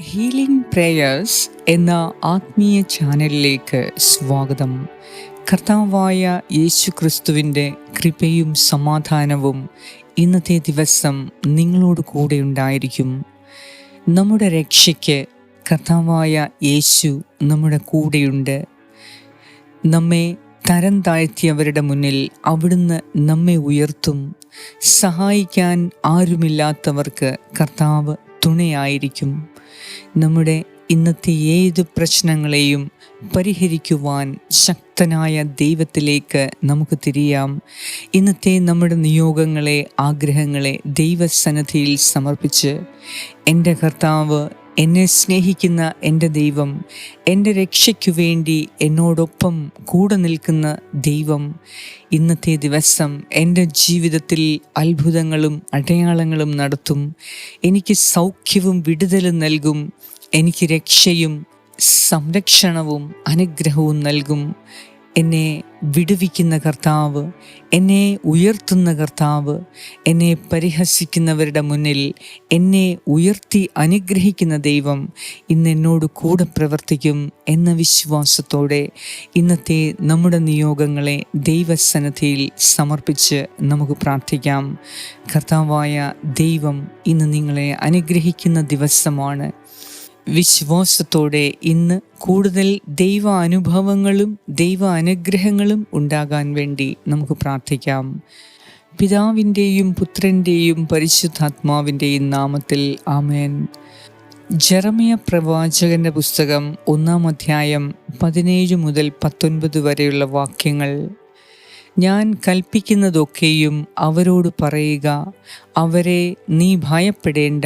Healing prayers എന്ന ആത്മീയ ചാനലിലേക്ക് സ്വാഗതം. കർത്താവായ യേശു ക്രിസ്തുവിന്റെ കൃപയും സമാധാനവും ഇന്നത്തെ ദിവസം നിങ്ങളോട് കൂടെ ഉണ്ടായിരിക്കും. നമ്മുടെ രക്ഷയ്ക്ക് കർത്താവായ യേശു നമ്മുടെ കൂടെയുണ്ട്. നമ്മെ തരം താഴ്ത്തിയവരുടെ മുന്നിൽ അവിടുന്ന് നമ്മെ ഉയർത്തും. സഹായിക്കാൻ ആരുമില്ലാത്തവർക്ക് കർത്താവ് തുണയായിരിക്കും. നമ്മുടെ ഇന്നത്തെ ഏത് പ്രശ്നങ്ങളെയും പരിഹരിക്കുവാൻ ശക്തനായ ദൈവത്തിലേക്ക് നമുക്ക് തിരിയാം. ഇന്നത്തെ നമ്മുടെ നിയോഗങ്ങളെ ആഗ്രഹങ്ങളെ ദൈവസന്നദ്ധിയിൽ സമർപ്പിച്ച് എന്റെ കർത്താവ് എന്നെ സ്നേഹിക്കുന്ന എന്റെ ദൈവം എന്റെ രക്ഷയ്ക്കു വേണ്ടി എന്നോടൊപ്പം കൂടെ നിൽക്കുന്ന ദൈവം ഇന്നത്തെ ദിവസം എന്റെ ജീവിതത്തിൽ അത്ഭുതങ്ങളും അടയാളങ്ങളും നടത്തും. എനിക്ക് സൗഖ്യവും വിടുതലും നൽകും. എനിക്ക് രക്ഷയും സംരക്ഷണവും അനുഗ്രഹവും നൽകും. എന്നെ വിടുവിക്കുന്ന കർത്താവ് എന്നെ ഉയർത്തുന്ന കർത്താവ് എന്നെ പരിഹസിക്കുന്നവരുടെ മുന്നിൽ എന്നെ ഉയർത്തി അനുഗ്രഹിക്കുന്ന ദൈവം ഇന്ന് എന്നോട് കൂടെ പ്രവർത്തിക്കും എന്ന വിശ്വാസത്തോടെ ഇന്നത്തെ നമ്മുടെ നിയോഗങ്ങളെ ദൈവസന്നദ്ധിയിൽ സമർപ്പിച്ച് നമുക്ക് പ്രാർത്ഥിക്കാം. കർത്താവായ ദൈവം ഇന്ന് നിങ്ങളെ അനുഗ്രഹിക്കുന്ന ദിവസമാണ്. വിശ്വാസത്തോടെ ഇന്ന് കൂടുതൽ ദൈവ അനുഭവങ്ങളും ദൈവ അനുഗ്രഹങ്ങളും ഉണ്ടാകാൻ വേണ്ടി നമുക്ക് പ്രാർത്ഥിക്കാം. പിതാവിന്റെയും പുത്രന്റെയും പരിശുദ്ധാത്മാവിന്റെയും നാമത്തിൽ ആമേൻ. ജറമിയ പ്രവാചകന്റെ പുസ്തകം ഒന്നാം അധ്യായം പതിനേഴ് മുതൽ പത്തൊൻപത് വരെയുള്ള വാക്യങ്ങൾ. ഞാൻ കൽപ്പിക്കുന്നതൊക്കെയും അവരോട് പറയുക അവരെ നീ ഭയപ്പെടേണ്ട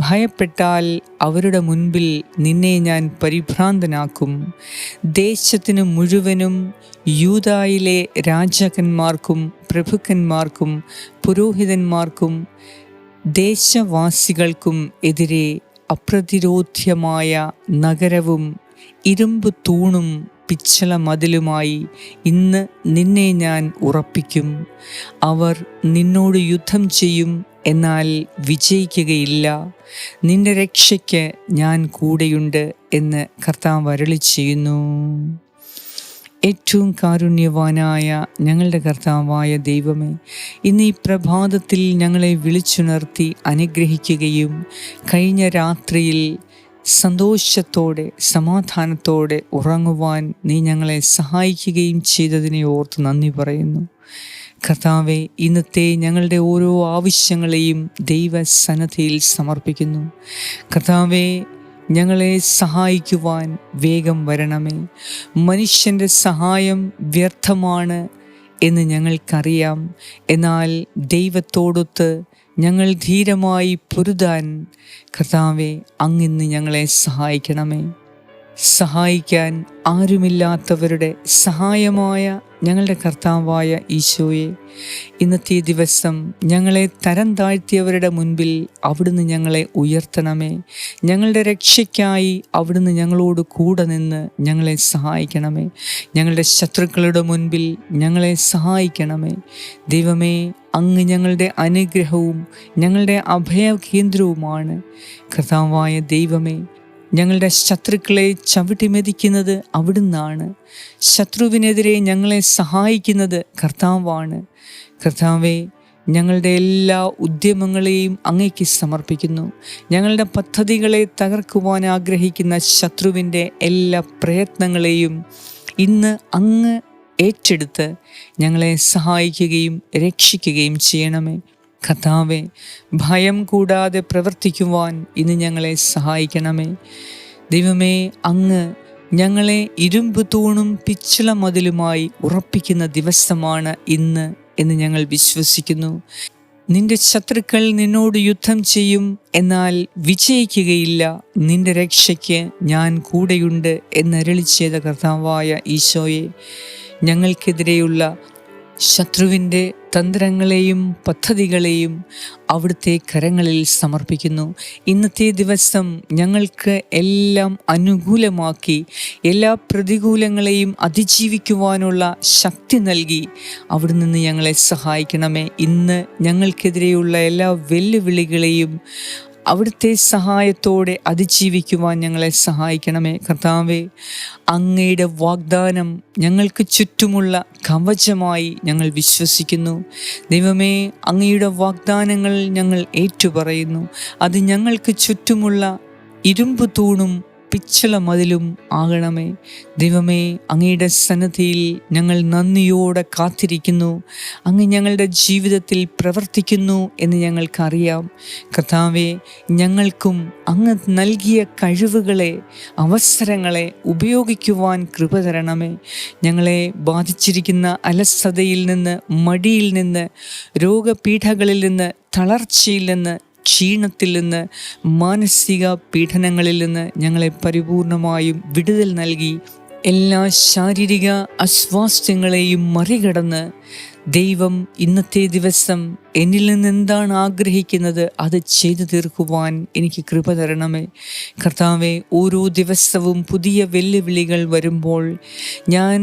ഭയപ്പെട്ടാൽ അവരുടെ മുൻപിൽ നിന്നെ ഞാൻ പരിഭ്രാന്തനാക്കും. ദേശത്തിനു മുഴുവനും യൂതായിലെ രാജാക്കന്മാർക്കും പ്രഭുക്കന്മാർക്കും പുരോഹിതന്മാർക്കും ദേശവാസികൾക്കും എതിരെ അപ്രതിരോധ്യമായ നഗരവും ഇരുമ്പ് തൂണും പിച്ചള മതിലുമായി ഇന്ന് നിന്നെ ഞാൻ ഉറപ്പിക്കും. അവർ നിന്നോട് യുദ്ധം ചെയ്യും എന്നാൽ വിജയിക്കുകയില്ല. നിന്റെ രക്ഷയ്ക്ക് ഞാൻ കൂടെയുണ്ട് എന്ന് കർത്താവ് അരളി ചെയ്യുന്നു. ഏറ്റവും കാരുണ്യവാനായ ഞങ്ങളുടെ കർത്താവായ ദൈവമേ ഇന്ന് ഈ പ്രഭാതത്തിൽ ഞങ്ങളെ വിളിച്ചുണർത്തി അനുഗ്രഹിക്കുകയും കഴിഞ്ഞ രാത്രിയിൽ സന്തോഷത്തോടെ സമാധാനത്തോടെ ഉറങ്ങുവാൻ നീ ഞങ്ങളെ സഹായിക്കുകയും ചെയ്തതിനെ ഓർത്ത് നന്ദി പറയുന്നു. കർത്താവെ ഇന്നത്തെ ഞങ്ങളുടെ ഓരോ ആവശ്യങ്ങളെയും ദൈവസന്നദ്ധയിൽ സമർപ്പിക്കുന്നു. കർത്താവെ ഞങ്ങളെ സഹായിക്കുവാൻ വേഗം വരണമേ. മനുഷ്യന്റെ സഹായം വ്യർത്ഥമാണ് എന്ന് ഞങ്ങൾക്കറിയാം. എന്നാൽ ദൈവത്തോടൊത്ത് ഞങ്ങൾ ധീരമായി പൊരുതാൻ കർത്താവെ അങ്ങിന്ന് ഞങ്ങളെ സഹായിക്കണമേ. സഹായിക്കാൻ ആരുമില്ലാത്തവരുടെ സഹായമായ ഞങ്ങളുടെ കർത്താവായ ഈശോയെ ഇന്നത്തെ ദിവസം ഞങ്ങളെ തരം താഴ്ത്തിയവരുടെ മുൻപിൽ അവിടുന്ന് ഞങ്ങളെ ഉയർത്തണമേ. ഞങ്ങളുടെ രക്ഷയ്ക്കായി അവിടുന്ന് ഞങ്ങളോട് കൂടെ നിന്ന് ഞങ്ങളെ സഹായിക്കണമേ. ഞങ്ങളുടെ ശത്രുക്കളുടെ മുൻപിൽ ഞങ്ങളെ സഹായിക്കണമേ. ദൈവമേ അങ്ങ് ഞങ്ങളുടെ അനുഗ്രഹവും ഞങ്ങളുടെ അഭയകേന്ദ്രവുമാണ്. കർത്താവായ ദൈവമേ ഞങ്ങളുടെ ശത്രുക്കളെ ചവിട്ടി മെതിക്കുന്നത് അവിടുന്നാണ്. ശത്രുവിനെതിരെ ഞങ്ങളെ സഹായിക്കുന്നത് കർത്താവാണ്. കർത്താവെ ഞങ്ങളുടെ എല്ലാ ഉദ്യമങ്ങളെയും അങ്ങേക്ക് സമർപ്പിക്കുന്നു. ഞങ്ങളുടെ പദ്ധതികളെ തകർക്കുവാൻ ആഗ്രഹിക്കുന്ന ശത്രുവിന്റെ എല്ലാ പ്രയത്നങ്ങളെയും ഇന്ന് അങ്ങ് ഏറ്റെടുത്ത് ഞങ്ങളെ സഹായിക്കുകയും രക്ഷിക്കുകയും ചെയ്യണമേ. കഥാവെ ഭയം കൂടാതെ പ്രവർത്തിക്കുവാൻ ഇന്ന് ഞങ്ങളെ സഹായിക്കണമേ. ദൈവമേ അങ്ങ് ഞങ്ങളെ ഇരുമ്പ് തൂണും പിച്ചള മതിലുമായി ഉറപ്പിക്കുന്ന ദിവസമാണ് ഇന്ന് എന്ന് ഞങ്ങൾ വിശ്വസിക്കുന്നു. നിന്റെ ശത്രുക്കൾ നിന്നോട് യുദ്ധം ചെയ്യും എന്നാൽ വിജയിക്കുകയില്ല. നിന്റെ രക്ഷയ്ക്ക് ഞാൻ കൂടെയുണ്ട് എന്നരളി ചെയ്ത കർത്താവായ ഈശോയെ ഞങ്ങൾക്കെതിരെയുള്ള ശത്രുവിന്റെ തന്ത്രങ്ങളെയും പദ്ധതികളെയും അവിടുത്തെ കരങ്ങളിൽ സമർപ്പിക്കുന്നു. ഇന്നത്തെ ദിവസം ഞങ്ങൾക്ക് എല്ലാം അനുകൂലമാക്കി എല്ലാ പ്രതികൂലങ്ങളെയും അതിജീവിക്കുവാനുള്ള ശക്തി നൽകി അവിടെ നിന്ന് ഞങ്ങളെ സഹായിക്കണമേ. ഇന്ന് ഞങ്ങൾക്കെതിരെയുള്ള എല്ലാ വെല്ലുവിളികളെയും അവിടുത്തെ സഹായത്തോടെ അതിജീവിക്കുവാൻ ഞങ്ങളെ സഹായിക്കണമേ. കർത്താവെ അങ്ങയുടെ വാഗ്ദാനം ഞങ്ങൾക്ക് ചുറ്റുമുള്ള കവചമായി ഞങ്ങൾ വിശ്വസിക്കുന്നു. ദൈവമേ അങ്ങയുടെ വാഗ്ദാനങ്ങൾ ഞങ്ങൾ ഏറ്റുപറയുന്നു. അത് ഞങ്ങൾക്ക് ചുറ്റുമുള്ള ഇരുമ്പ് തൂണും പിച്ചള മതിലും ആകണമേ. ദൈവമേ അങ്ങയുടെ സന്നദ്ധിയിൽ ഞങ്ങൾ നന്ദിയോടെ കാത്തിരിക്കുന്നു. അങ്ങ് ഞങ്ങളുടെ ജീവിതത്തിൽ പ്രവർത്തിക്കുന്നു എന്ന് ഞങ്ങൾക്കറിയാം. കഥാവെ ഞങ്ങൾക്കും അങ്ങ് നൽകിയ കഴിവുകളെ അവസരങ്ങളെ ഉപയോഗിക്കുവാൻ കൃപ തരണമേ. ഞങ്ങളെ ബാധിച്ചിരിക്കുന്ന അലസതയിൽ നിന്ന് മടിയിൽ നിന്ന് രോഗപീഠകളിൽ നിന്ന് തളർച്ചയിൽ നിന്ന് ക്ഷീണത്തിൽ നിന്ന് മാനസിക പീഡനങ്ങളിൽ നിന്ന് ഞങ്ങളെ പരിപൂർണമായും വിടുതൽ നൽകി. എല്ലാ ശാരീരിക അസ്വാസ്ഥ്യങ്ങളെയും മറികടന്ന് ദൈവം ഇന്നത്തെ ദിവസം എന്നിൽ നിന്ന് എന്താണ് ആഗ്രഹിക്കുന്നത് അത് ചെയ്തു തീർക്കുവാൻ എനിക്ക് കൃപ തരണമേ. കർത്താവെ ഓരോ ദിവസവും പുതിയ വെല്ലുവിളികൾ വരുമ്പോൾ ഞാൻ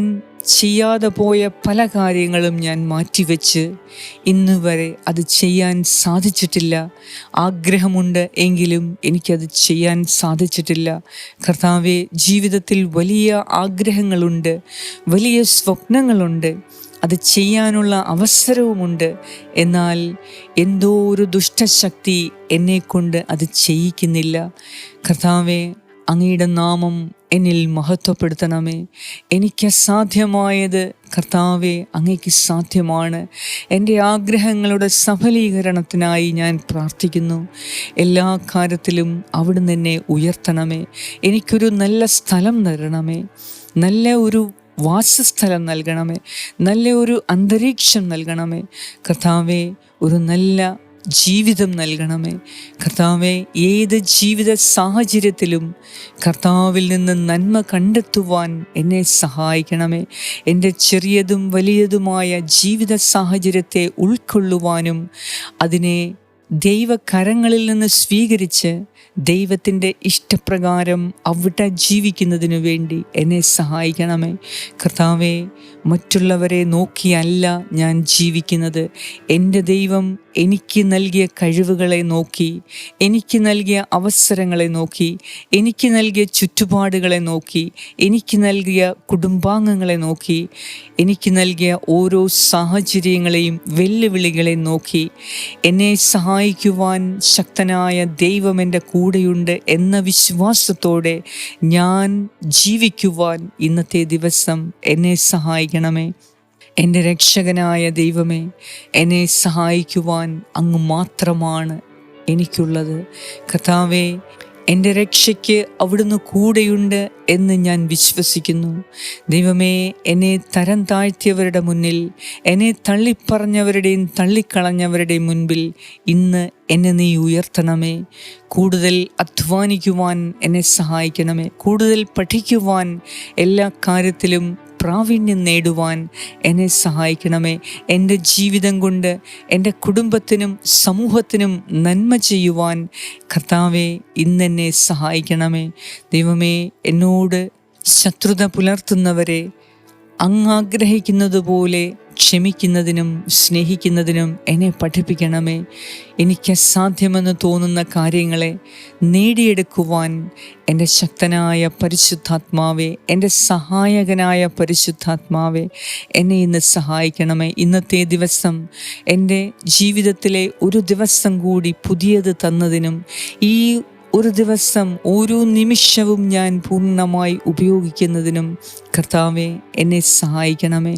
ചെയ്യാതെ പോയ പല കാര്യങ്ങളും ഞാൻ മാറ്റിവെച്ച് ഇന്ന് വരെ അത് ചെയ്യാൻ സാധിച്ചിട്ടില്ല. ആഗ്രഹമുണ്ട് എങ്കിലും എനിക്കത് ചെയ്യാൻ സാധിച്ചിട്ടില്ല. കർത്താവെ ജീവിതത്തിൽ വലിയ ആഗ്രഹങ്ങളുണ്ട് വലിയ സ്വപ്നങ്ങളുണ്ട് അത് ചെയ്യാനുള്ള അവസരവുമുണ്ട്. എന്നാൽ എന്തോ ഒരു ദുഷ്ടശക്തി എന്നെക്കൊണ്ട് അത് ചെയ്യിക്കുന്നില്ല. കർത്താവെ അങ്ങയുടെ നാമം എന്നിൽ മഹത്വപ്പെടുത്തണമേ. എനിക്ക് സാധ്യമായത് കർത്താവെ അങ്ങയ്ക്ക് സാധ്യമാണ്. എന്റെ ആഗ്രഹങ്ങളുടെ സഫലീകരണത്തിനായി ഞാൻ പ്രാർത്ഥിക്കുന്നു. എല്ലാ കാര്യത്തിലും അവിടുന്ന് എന്നെ ഉയർത്തണമേ. എനിക്കൊരു നല്ല സ്ഥലം തരണമേ. നല്ല ഒരു വാസസ്ഥലം നൽകണമേ. നല്ല ഒരു അന്തരീക്ഷം നൽകണമേ. കർത്താവെ ഒരു നല്ല ജീവിതം നൽകണമേ. കർത്താവെ ഏത് ജീവിത സാഹചര്യത്തിലും കർത്താവിൽ നിന്ന് നന്മ കണ്ടെത്തുവാൻ എന്നെ സഹായിക്കണമേ. എന്റെ ചെറിയതും വലിയതുമായ ജീവിത സാഹചര്യത്തെ ഉൾക്കൊള്ളുവാനും അതിനെ ദൈവകരങ്ങളിൽ നിന്ന് സ്വീകരിച്ച് ദൈവത്തിന്റെ ഇഷ്ടപ്രകാരം അവിടെ ജീവിക്കുന്നതിനു വേണ്ടി എന്നെ സഹായിക്കണമേ. കർത്താവെ മറ്റുള്ളവരെ നോക്കിയല്ല ഞാൻ ജീവിക്കുന്നത്. എന്റെ ദൈവം എനിക്ക് നൽകിയ കഴിവുകളെ നോക്കി എനിക്ക് നൽകിയ അവസരങ്ങളെ നോക്കി എനിക്ക് നൽകിയ ചുറ്റുപാടുകളെ നോക്കി എനിക്ക് നൽകിയ കുടുംബാംഗങ്ങളെ നോക്കി എനിക്ക് നൽകിയ ഓരോ സാഹചര്യങ്ങളെയും വെല്ലുവിളികളെ നോക്കി എന്നെ സഹായിക്കുവാൻ ശക്തനായ ദൈവം എന്റെ കൂടെയുണ്ട് എന്ന വിശ്വാസത്തോടെ ഞാൻ ജീവിക്കുവാൻ ഇന്നത്തെ ദിവസം എന്നെ സഹായിക്കണമേ. എന്റെ രക്ഷകനായ ദൈവമേ എന്നെ സഹായിക്കുവാൻ അങ്ങ് മാത്രമാണ് എനിക്കുള്ളത്. കഥാവേ എന്റെ രക്ഷയ്ക്ക് അവിടുന്ന് കൂടെയുണ്ട് എന്ന് ഞാൻ വിശ്വസിക്കുന്നു. ദൈവമേ എന്നെ തരം താഴ്ത്തിയവരുടെ മുന്നിൽ എന്നെ തള്ളിപ്പറഞ്ഞവരുടെയും തള്ളിക്കളഞ്ഞവരുടെയും മുൻപിൽ ഇന്ന് എന്നെ നീ ഉയർത്തണമേ. കൂടുതൽ അധ്വാനിക്കുവാൻ എന്നെ സഹായിക്കണമേ. കൂടുതൽ പഠിക്കുവാൻ എല്ലാ കാര്യത്തിലും പ്രാവീണ്യം നേടുവാൻ എന്നെ സഹായിക്കണമേ. എന്റെ ജീവിതം കൊണ്ട് എന്റെ കുടുംബത്തിനും സമൂഹത്തിനും നന്മ ചെയ്യുവാൻ കർത്താവെ ഇന്നെന്നെ സഹായിക്കണമേ. ദൈവമേ എന്നോട് ശത്രുത പുലർത്തുന്നവരെ അങ്ങാഗ്രഹിക്കുന്നത് ആഗ്രഹിക്കുന്നതുപോലെ ക്ഷമിക്കുന്നതിനും സ്നേഹിക്കുന്നതിനും എന്നെ പഠിപ്പിക്കണമേ. എനിക്ക് അസാധ്യമെന്ന് തോന്നുന്ന കാര്യങ്ങളെ നേടിയെടുക്കുവാൻ എന്റെ ശക്തനായ പരിശുദ്ധാത്മാവെ എന്റെ സഹായകനായ പരിശുദ്ധാത്മാവെ എന്നെ ഇന്ന് സഹായിക്കണമേ. ഇന്നത്തെ ദിവസം എന്റെ ജീവിതത്തിലെ ഒരു ദിവസം കൂടി പുതിയത് തന്നതിനും ഈ ഒരു ദിവസം ഓരോ നിമിഷവും ഞാൻ പൂർണമായി ഉപയോഗിക്കുന്നതിനും കർത്താവെ എന്നെ സഹായിക്കണമേ.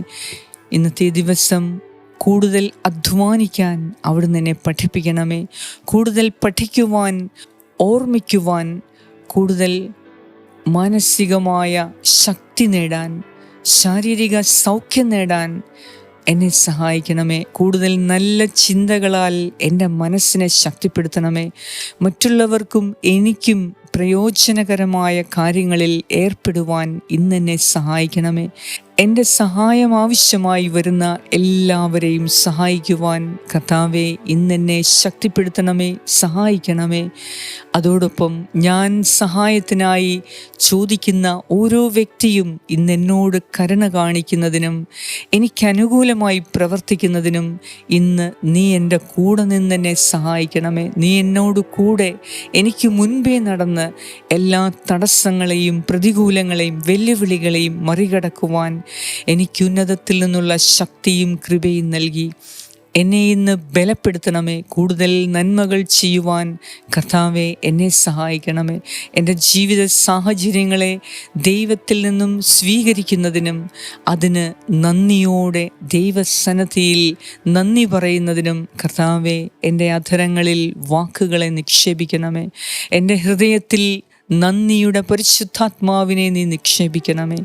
ഇന്നത്തെ ദിവസം കൂടുതൽ അധ്വാനിക്കാൻ അവിടുന്ന് എന്നെ പഠിപ്പിക്കണമേ. കൂടുതൽ പഠിക്കുവാൻ ഓർമ്മിക്കുവാൻ കൂടുതൽ മാനസികമായ ശക്തി നേടാൻ ശാരീരിക സൗഖ്യം നേടാൻ എന്നെ സഹായിക്കണമേ. കൂടുതൽ നല്ല ചിന്തകളാൽ എന്റെ മനസ്സിനെ ശക്തിപ്പെടുത്തണമേ. മറ്റുള്ളവർക്കും എനിക്കും പ്രയോജനകരമായ കാര്യങ്ങളിൽ ഏർപ്പെടുവാൻ ഇന്നെന്നെ സഹായിക്കണമേ. എന്റെ സഹായം ആവശ്യമായി വരുന്ന എല്ലാവരെയും സഹായിക്കുവാൻ കർത്താവെ ഇന്നെന്നെ ശക്തിപ്പെടുത്തണമേ സഹായിക്കണമേ. അതോടൊപ്പം ഞാൻ സഹായത്തിനായി ചോദിക്കുന്ന ഓരോ വ്യക്തിയും ഇന്ന് എന്നോട് കരുണ കാണിക്കുന്നതിനും എനിക്കനുകൂലമായി പ്രവർത്തിക്കുന്നതിനും ഇന്ന് നീ എന്റെ കൂടെ നിന്ന് എന്നെ സഹായിക്കണമേ. നീ എന്നോട് കൂടെ എനിക്ക് മുൻപേ നടന്ന് എല്ലാ തടസ്സങ്ങളെയും പ്രതികൂലങ്ങളെയും വെല്ലുവിളികളെയും മറികടക്കുവാൻ എനിക്കുന്നതത്തിൽ നിന്നുള്ള ശക്തിയും കൃപയും നൽകി. എന്നെ ഇന്ന് ബലപ്പെടുത്തണമേ. കൂടുതൽ നന്മകൾ ചെയ്യുവാൻ കർത്താവെ എന്നെ സഹായിക്കണമേ. എന്റെ ജീവിത സാഹചര്യങ്ങളെ ദൈവത്തിൽ നിന്നും സ്വീകരിക്കുന്നതിനും അതിന് നന്ദിയോടെ ദൈവസന്നദ്ധിയിൽ നന്ദി പറയുന്നതിനും കർത്താവെ എന്റെ അധരങ്ങളിൽ വാക്കുകളെ നിക്ഷേപിക്കണമേ. എന്റെ ഹൃദയത്തിൽ നന്ദിയുടെ പരിശുദ്ധാത്മാവിനെ നീ നിക്ഷേപിക്കണമേ.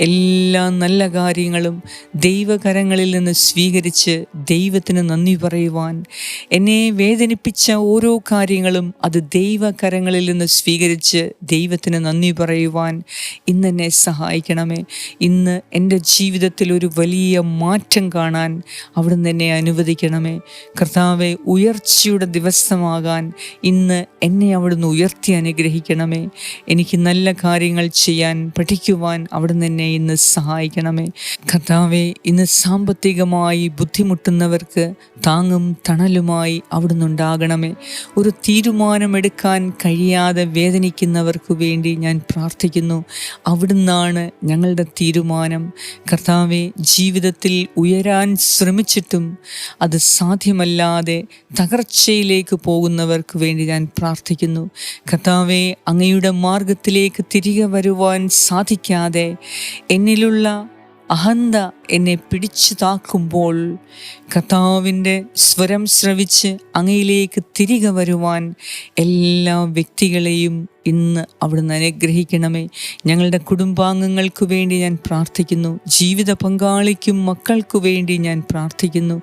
എല്ലാ നല്ല കാര്യങ്ങളും ദൈവകരങ്ങളിൽ നിന്ന് സ്വീകരിച്ച് ദൈവത്തിന് നന്ദി പറയുവാൻ. എന്നെ വേദനിപ്പിച്ച ഓരോ കാര്യങ്ങളും അത് ദൈവകരങ്ങളിൽ നിന്ന് സ്വീകരിച്ച് ദൈവത്തിന് നന്ദി പറയുവാൻ ഇന്ന് എന്നെ സഹായിക്കണമേ. ഇന്ന് എന്റെ ജീവിതത്തിൽ ഒരു വലിയ മാറ്റം കാണാൻ അവിടുന്ന് എന്നെ അനുവദിക്കണമേ. കർത്താവെ ഉയർച്ചയുടെ ദിവസമാകാൻ ഇന്ന് എന്നെ അവിടുന്ന് ഉയർത്തി അനുഗ്രഹിക്കണമേ. എനിക്ക് നല്ല കാര്യങ്ങൾ ചെയ്യാൻ പഠിക്കുവാൻ അവിടുന്ന് എന്നെ ഇന്ന് സഹായിക്കണമേ. കർത്താവെ ഇന്ന് സാമ്പത്തികമായി ബുദ്ധിമുട്ടുന്നവർക്ക് താങ്ങും തണലുമായി അവിടുന്ന് ഉണ്ടാകണമേ. ഒരു തീരുമാനമെടുക്കാൻ കഴിയാതെ വേദനിക്കുന്നവർക്ക് വേണ്ടി ഞാൻ പ്രാർത്ഥിക്കുന്നു. അവിടുന്നാണ് ഞങ്ങളുടെ തീരുമാനം. കർത്താവെ ജീവിതത്തിൽ ഉയരാൻ ശ്രമിച്ചിട്ടും അത് സാധ്യമല്ലാതെ തകർച്ചയിലേക്ക് പോകുന്നവർക്ക് വേണ്ടി ഞാൻ പ്രാർത്ഥിക്കുന്നു. കർത്താവെ അങ്ങയുടെ മാർഗത്തിലേക്ക് തിരികെ വരുവാൻ സാധിക്കാതെ എന്നിലുള്ള അഹന്ത എന്നെ പിടിച്ചു താക്കുമ്പോൾ കഥാവിന്റെ സ്വരം ശ്രവിച്ച് അങ്ങയിലേക്ക് തിരികെ വരുവാൻ എല്ലാ വ്യക്തികളെയും ഇന്ന് അവിടുന്ന് അനുഗ്രഹിക്കണമേ. ഞങ്ങളുടെ കുടുംബാംഗങ്ങൾക്ക് വേണ്ടി ഞാൻ പ്രാർത്ഥിക്കുന്നു. ജീവിത പങ്കാളിക്കും മക്കൾക്കു വേണ്ടി ഞാൻ പ്രാർത്ഥിക്കുന്നു.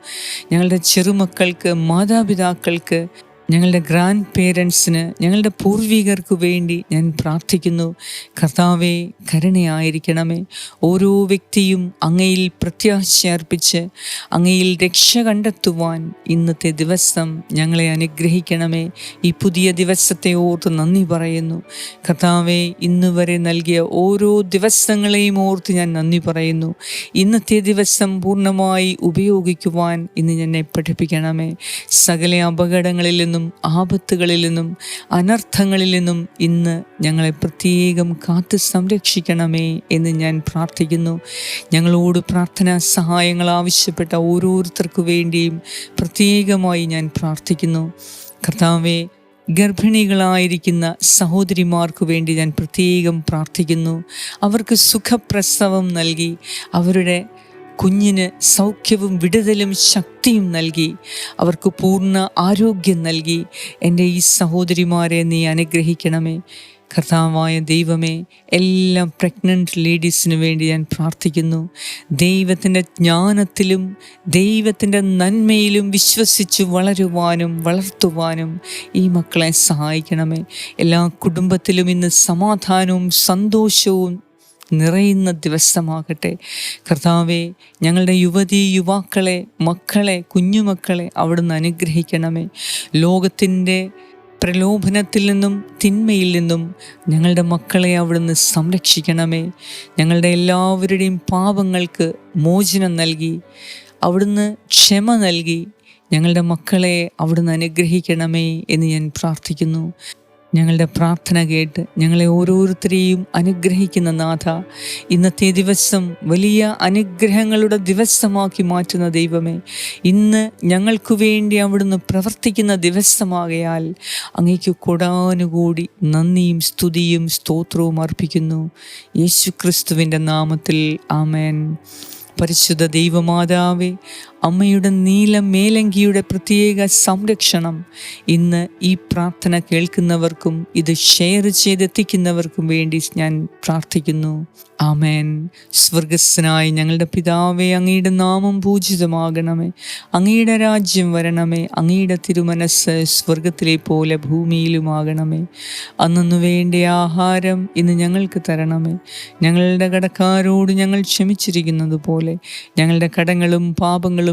ഞങ്ങളുടെ ചെറുമക്കൾക്ക് മാതാപിതാക്കൾക്ക് ഞങ്ങളുടെ ഗ്രാൻഡ് പേരൻസിന് ഞങ്ങളുടെ പൂർവികർക്ക് വേണ്ടി ഞാൻ പ്രാർത്ഥിക്കുന്നു. കർത്താവെ കരുണയായിരിക്കണമേ. ഓരോ വ്യക്തിയും അങ്ങയിൽ പ്രത്യാശ അർപ്പിച്ച് അങ്ങയിൽ രക്ഷ കണ്ടെത്തുവാൻ ഇന്നത്തെ ദിവസം ഞങ്ങളെ അനുഗ്രഹിക്കണമേ. ഈ പുതിയ ദിവസത്തെ ഓർത്ത് നന്ദി പറയുന്നു. കർത്താവെ ഇന്ന് വരെ നൽകിയ ഓരോ ദിവസങ്ങളെയും ഓർത്ത് ഞാൻ നന്ദി പറയുന്നു. ഇന്നത്തെ ദിവസം പൂർണമായി ഉപയോഗിക്കുവാൻ ഇന്ന് എന്നെ പഠിപ്പിക്കണമേ. സകല അപകടങ്ങളിൽ നിന്നും ആപത്തുകളിൽ നിന്നും അനർത്ഥങ്ങളിൽ നിന്നും ഇന്ന് ഞങ്ങളെ പ്രത്യേകം കാത്തു സംരക്ഷിക്കണമേ എന്ന് ഞാൻ പ്രാർത്ഥിക്കുന്നു. ഞങ്ങളോട് പ്രാർത്ഥനാ സഹായങ്ങൾ ആവശ്യപ്പെട്ട ഓരോരുത്തർക്കു വേണ്ടിയും പ്രത്യേകമായി ഞാൻ പ്രാർത്ഥിക്കുന്നു. കർത്താവെ ഗർഭിണികളായിരിക്കുന്ന സഹോദരിമാർക്ക് വേണ്ടി ഞാൻ പ്രത്യേകം പ്രാർത്ഥിക്കുന്നു. അവർക്ക് സുഖപ്രസവം നൽകി. അവരുടെ കുഞ്ഞിന് സൗഖ്യവും വിടുതലും ശക്തിയും നൽകി. അവർക്ക് പൂർണ ആരോഗ്യം നൽകി. എന്റെ ഈ സഹോദരിമാരെ നീ അനുഗ്രഹിക്കണമേ. കർത്താവായ ദൈവമേ എല്ലാം പ്രഗ്നന്റ് ലേഡീസിന് വേണ്ടി ഞാൻ പ്രാർത്ഥിക്കുന്നു. ദൈവത്തിന്റെ ജ്ഞാനത്തിലും ദൈവത്തിന്റെ നന്മയിലും വിശ്വസിച്ച് വളരുവാനും വളർത്തുവാനും ഈ മക്കളെ സഹായിക്കണമേ. എല്ലാ കുടുംബത്തിലും ഇന്ന് സമാധാനവും സന്തോഷവും നിറയുന്ന ദിവസമാകട്ടെ. കർത്താവെ ഞങ്ങളുടെ യുവതി യുവാക്കളെ മക്കളെ കുഞ്ഞുമക്കളെ അവിടുന്ന് അനുഗ്രഹിക്കണമേ. ലോകത്തിന്റെ പ്രലോഭനത്തിൽ നിന്നും തിന്മയിൽ നിന്നും ഞങ്ങളുടെ മക്കളെ അവിടുന്ന് സംരക്ഷിക്കണമേ. ഞങ്ങളുടെ എല്ലാവരുടെയും പാപങ്ങൾക്ക് മോചനം നൽകി അവിടുന്ന് ക്ഷമ നൽകി ഞങ്ങളുടെ മക്കളെ അവിടുന്ന് അനുഗ്രഹിക്കണമേ എന്ന് ഞാൻ പ്രാർത്ഥിക്കുന്നു. ഞങ്ങളുടെ പ്രാർത്ഥന കേട്ട് ഞങ്ങളെ ഓരോരുത്തരെയും അനുഗ്രഹിക്കുന്ന നാഥ ഇന്നത്തെ ദിവസം വലിയ അനുഗ്രഹങ്ങളുടെ ദിവസമാക്കി മാറ്റുന്ന ദൈവമേ ഇന്ന് ഞങ്ങൾക്ക് വേണ്ടി അവിടുന്ന് പ്രവർത്തിക്കുന്ന ദിവസമാകയാൽ അങ്ങേക്ക് കൊടാനുകൂടി നന്ദിയും സ്തുതിയും സ്തോത്രവും അർപ്പിക്കുന്നു. യേശു ക്രിസ്തുവിന്റെ നാമത്തിൽ ആമേൻ. പരിശുദ്ധ ദൈവമാതാവേ അമ്മയുടെ നീല മേലങ്കിയുടെ പ്രത്യേക സംരക്ഷണം. ഇന്ന് ഈ പ്രാർത്ഥന കേൾക്കുന്നവർക്കും ഇത് ഷെയർ ചെയ്തെത്തിക്കുന്നവർക്കും വേണ്ടി ഞാൻ പ്രാർത്ഥിക്കുന്നു. ആമേൻ. സ്വർഗസ്സനായി ഞങ്ങളുടെ പിതാവേ അങ്ങയുടെ നാമം പൂജിതമാകണമേ. അങ്ങയുടെ രാജ്യം വരണമേ. അങ്ങയുടെ തിരുമനസ് സ്വർഗത്തിലെ പോലെ ഭൂമിയിലുമാകണമേ. അന്നു വേണ്ട ആഹാരം ഇന്ന് ഞങ്ങൾക്ക് തരണമേ. ഞങ്ങളുടെ കടക്കാരോട് ഞങ്ങൾ ക്ഷമിച്ചിരിക്കുന്നത് പോലെ ഞങ്ങളുടെ കടങ്ങളും പാപങ്ങളും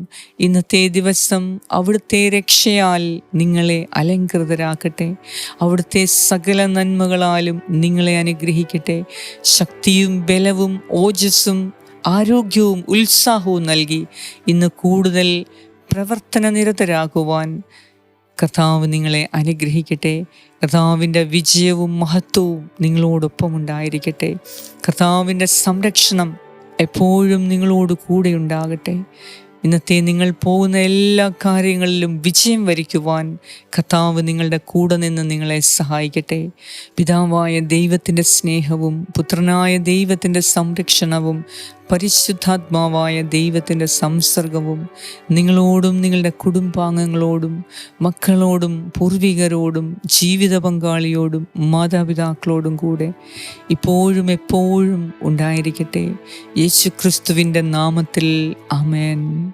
ഇന്നത്തെ ദിവസം അവിടുത്തെ രക്ഷയാൽ നിങ്ങളെ അലങ്കൃതരാക്കട്ടെ. അവിടുത്തെ സകല നന്മകളാലും നിങ്ങളെ അനുഗ്രഹിക്കട്ടെ. ശക്തിയും ബലവും ഓജസ്സും ആരോഗ്യവും ഉത്സാഹവും നൽകി ഇന്ന് കൂടുതൽ പ്രവർത്തന നിരതരാകുവാൻ കർത്താവ് നിങ്ങളെ അനുഗ്രഹിക്കട്ടെ. കർത്താവിന്റെ വിജയവും മഹത്വവും നിങ്ങളോടൊപ്പം ഉണ്ടായിരിക്കട്ടെ. കർത്താവിന്റെ സംരക്ഷണം എപ്പോഴും നിങ്ങളോട് കൂടെ ഉണ്ടാകട്ടെ. ഇന്നത്തെ നിങ്ങൾ പോകുന്ന എല്ലാ കാര്യങ്ങളിലും വിജയം വരിക്കുവാൻ കർത്താവ് നിങ്ങളുടെ കൂടെ നിന്ന് നിങ്ങളെ സഹായിക്കട്ടെ. പിതാവായ ദൈവത്തിന്റെ സ്നേഹവും പുത്രനായ ദൈവത്തിന്റെ സംരക്ഷണവും പരിശുദ്ധാത്മാവായ ദൈവത്തിന്റെ സംസർഗവും നിങ്ങളോടും നിങ്ങളുടെ കുടുംബാംഗങ്ങളോടും മക്കളോടും പൂർവികരോടും ജീവിത പങ്കാളിയോടും മാതാപിതാക്കളോടും കൂടെ ഇപ്പോഴും എപ്പോഴും ഉണ്ടായിരിക്കട്ടെ. യേശു ക്രിസ്തുവിന്റെ നാമത്തിൽ അമേൻ